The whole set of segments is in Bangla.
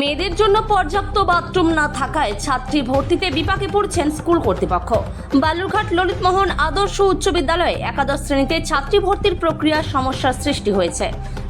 মেয়েদের জন্য পর্যাপ্ত বাথরুম না থাকায় ছাত্রী ভর্তিতে বিপাকে পড়ছেন স্কুল কর্তৃপক্ষ। বালুরঘাট ললিতমোহন আদর্শ উচ্চ বিদ্যালয়ে একাদশ শ্রেণীতে ছাত্রী ভর্তির প্রক্রিয়ার সমস্যার সৃষ্টি হয়েছে।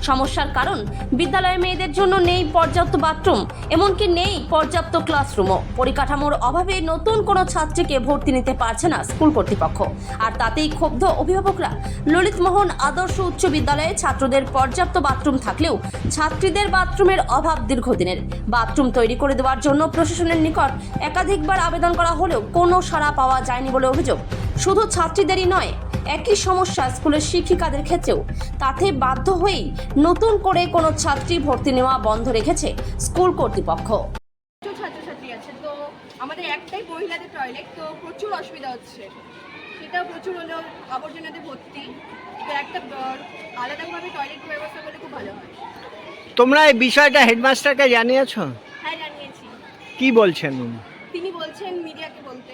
সমস্যার কারণ, বিদ্যালয়ে মেয়েদের জন্য নেই পর্যাপ্ত বাথরুম, এমনকি নেই পর্যাপ্ত ক্লাসরুমও। পরিকাঠামোর অভাবে নতুন কোনো ছাত্রীকে ভর্তি নিতে পারছে না স্কুল কর্তৃপক্ষ। আর তাতেই ক্ষুব্ধ অভিভাবকরা। ললিতমোহন আদর্শ উচ্চ বিদ্যালয়ে ছাত্রদের পর্যাপ্ত বাথরুম থাকলেও ছাত্রীদের বাথরুমের অভাব দীর্ঘদিনের। বাথরুম তৈরি করে দেওয়ার জন্য প্রশাসনের নিকট একাধিকবার আবেদন করা হলেও কোনো সাড়া পাওয়া যায়নি বলে অভিযোগ। শুধু ছাত্রীদেরই নয় একই সমস্যা স্কুলের শিক্ষিকাদের ক্ষেত্রেও। তাতে বাধ্য হয়েই নতুন করে কোনো ছাত্রী ভর্তি নেওয়া বন্ধ রেখেছে স্কুল কর্তৃপক্ষ। ছাত্রছাত্রী আছে তো আমাদের একটাই মহিলাদের টয়লেট তো প্রচুর অসুবিধা হচ্ছে। সেটাও প্রচুর হলো আবর্জনাতে ভর্তি। তো একটা আলাদাভাবে টয়লেট ব্যবস্থা করলে খুব ভালো হয়। তোমরা এই বিষয়টা হেডমাস্টারকে জানিয়েছো? হ্যাঁ জানিয়েছি। কি বলছেন তিনি বলছেন মিডিয়াকে বলতে.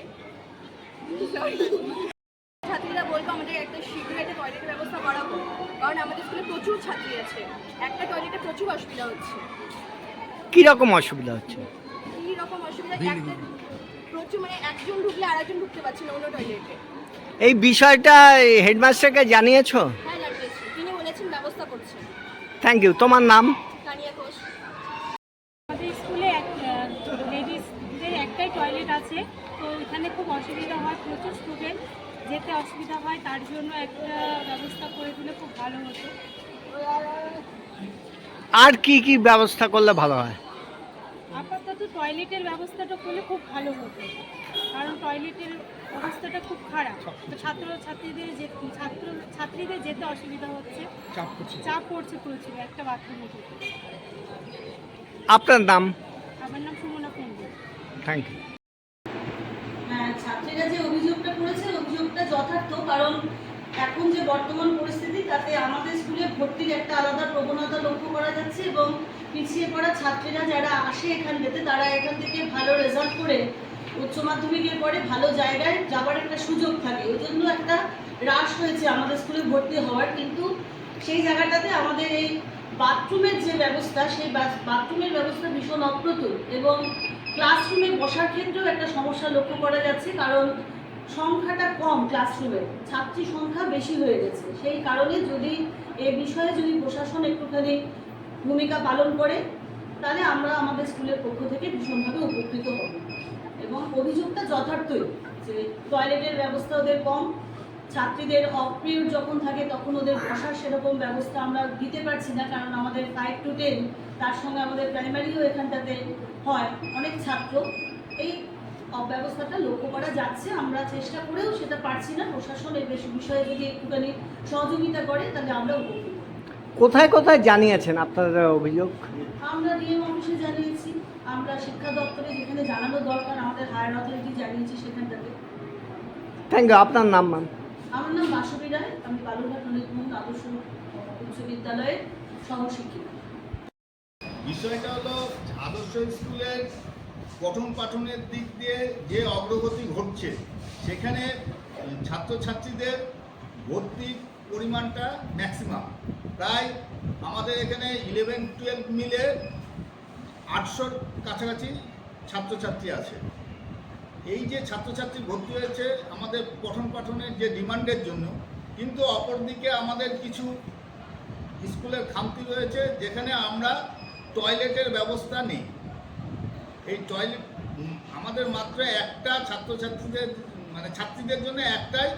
ছাত্রীরা বলব আমাদের একটা শীঘ্রই একটা টয়লেটের ব্যবস্থা করা হোক কারণ আমাদের স্কুলে প্রচুর ছাত্রী আছে। একটা টয়লেটে প্রচুর অসুবিধা হচ্ছে। কি রকম অসুবিধা হচ্ছে? কি রকম অসুবিধা একটা প্রচুর মানে একজন ঢুকলে আরেকজন ঢুকতে পারছে না অন্য টয়লেটে এই বিষয়টা হেডমাস্টারকে জানিয়েছো? হ্যাঁ জানিয়েছি। তিনি বলেছেন ব্যবস্থা করছেন থ্যাংক ইউ তোমার নাম? তানিয়া ঘোষ। আমাদের স্কুলে এক লেডিসদের একটাই টয়লেট আছে। তো এখানে খুব অসুবিধা হয়। প্রচুর স্টুডেন্ট যেতে অসুবিধা হয় তার জন্য একটা ব্যবস্থা করে দিলে খুব ভালো হতো। আর কি কি ব্যবস্থা করলে ভালো হয়? আপাতত টয়লেটের ব্যবস্থাটা করলে খুব ভালো হতো। কারণ টয়লেটের অবস্থাটা খুব খারাপ। তো ছাত্র ছাত্রীদের যে ছাত্র ছাত্রীদের যেতে অসুবিধা হচ্ছে। চাপ পড়ছে। প্রচুর একটা বাথরুমে আপনার নাম? আমার নাম সুমনা কুণ্ডু। থ্যাংক ইউ হ্যাঁ ছাত্রীরা যে অভিযোগটা করেছে যথার্থ, কারণ এখন যে বর্তমান পরিস্থিতি, তাতে আমাদের স্কুলে ভর্তির একটা আলাদা প্রবণতা লক্ষ্য করা যাচ্ছে এবং পিছিয়ে পড়া ছাত্রীরা যারা আসে এখান থেকে, তারা এখান থেকে ভালো রেজাল্ট করে উচ্চ মাধ্যমিকের পরে ভালো জায়গায় যাওয়ার একটা সুযোগ থাকে। ওই জন্য একটা হ্রাস হয়েছে আমাদের স্কুলে ভর্তি হওয়ার। কিন্তু সেই জায়গাটাতে আমাদের এই বাথরুমের যে ব্যবস্থা, সেই বাথরুমের ব্যবস্থা ভীষণ অপ্রতুল এবং ক্লাসরুমে বসার ক্ষেত্রেও একটা সমস্যা লক্ষ্য করা যাচ্ছে। কারণ সংখ্যাটা কম ক্লাসরুমে ছাত্রী সংখ্যা বেশি হয়ে গেছে। সেই কারণে যদি এ বিষয়ে যদি প্রশাসন একটুখানি ভূমিকা পালন করে, তাহলে আমরা আমাদের স্কুলের পক্ষ থেকে ভীষণভাবে উপকৃত হব। এবং অভিযোগটা যথার্থই যে টয়লেটের ব্যবস্থা ওদের কম, ছাত্রীদের অফ পিরিয়ড যখন থাকে তখন ওদের বসার সেরকম ব্যবস্থা আমরা দিতে পারছি না, কারণ আমাদের ফাইভ টু টেন তার সঙ্গে আমাদের প্রাইমারিও এখানটাতে হয়। অনেক ছাত্র এই অব্যবস্থাটা লক্ষ্য করা যাচ্ছে। আমরা চেষ্টা করেও সেটা পারছি না। প্রশাসন এই বিষয়ে যদি একটুখানি সহযোগিতা করে তাহলে আমরা উপকৃত কোথায় কোথায় জানিয়েছেন আপনাদের অভিযোগ? আমরা ডিএম অফিসে জানিয়েছি। আমরা শিক্ষা দপ্তরে যেখানে জানানো দরকার আমাদের হায়ার অথরিটি জানিয়েছি সেখানটাতে। Thank you. আপনার নাম ম্যাম? আমার নাম বাসবী রায়। আমি বালুরঘাট ললিতমোহন আদর্শ উচ্চ বিদ্যালয়ের সহশিক্ষিকা। বিষয়টা হলো আদর্শ স্কুলের পঠন পাঠনের দিক দিয়ে যে অগ্রগতি ঘটছে, সেখানে ছাত্রছাত্রীদের ভর্তির পরিমাণটা ম্যাক্সিমাম প্রায় আমাদের এখানে ইলেভেন টুয়েলভ মিলে আটশোর কাছাকাছি ছাত্রছাত্রী আছে। এই যে ছাত্রছাত্রী ভর্তি হয়েছে আমাদের পঠন পাঠনের যে ডিমান্ডের জন্য, কিন্তু অপরদিকে আমাদের কিছু স্কুলের খামতি রয়েছে, যেখানে আমরা টয়লেটের ব্যবস্থা নেই। এই টয়লেট আমাদের মাত্র একটা ছাত্রছাত্রীদের মানে ছাত্রীদের জন্য একটাই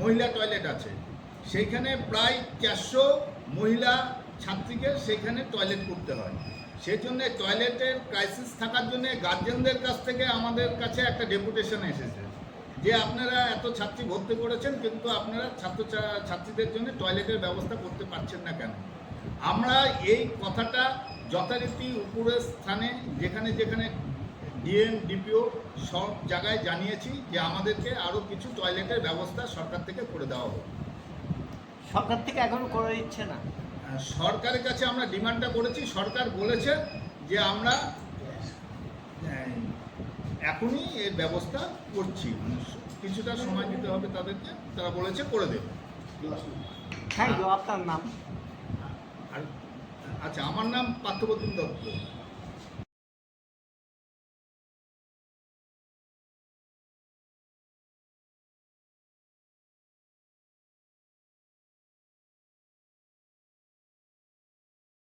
মহিলা টয়লেট আছে। সেইখানে প্রায় চারশো মহিলা ছাত্রীকে সেখানে টয়লেট করতে হয়। সেই জন্য টয়লেটের ক্রাইসিস থাকার জন্য গার্জেনদের কাছ থেকে আমাদের কাছে একটা ডেপুটেশন এসেছে। যে আপনারা এত ছাত্রী ভর্তি করেছেন, কিন্তু আপনারা ছাত্র ছাত্রীদের জন্য টয়লেটের ব্যবস্থা করতে পারছেন না কেন? আমরা এই কথাটা যথারীতি উপরের স্থানে, যেখানে যেখানে ডিএম ডিপিও সব জায়গায় জানিয়েছি যে আমাদেরকে আরও কিছু টয়লেটের ব্যবস্থা সরকার থেকে করে দেওয়া হোক। সরকার থেকে এখনও করে দিচ্ছে না? সরকারের কাছে আমরা ডিমান্ডটা করেছি। সরকার বলেছে যে আমরা এখনই এর ব্যবস্থা করছি। মানে কিছুটা সময় দিতে হবে তাদেরকে। তারা বলেছে করে দেবে। থ্যাংক আপনার নাম? আর আচ্ছা আমার নাম পার্থপ্রতিম দত্ত।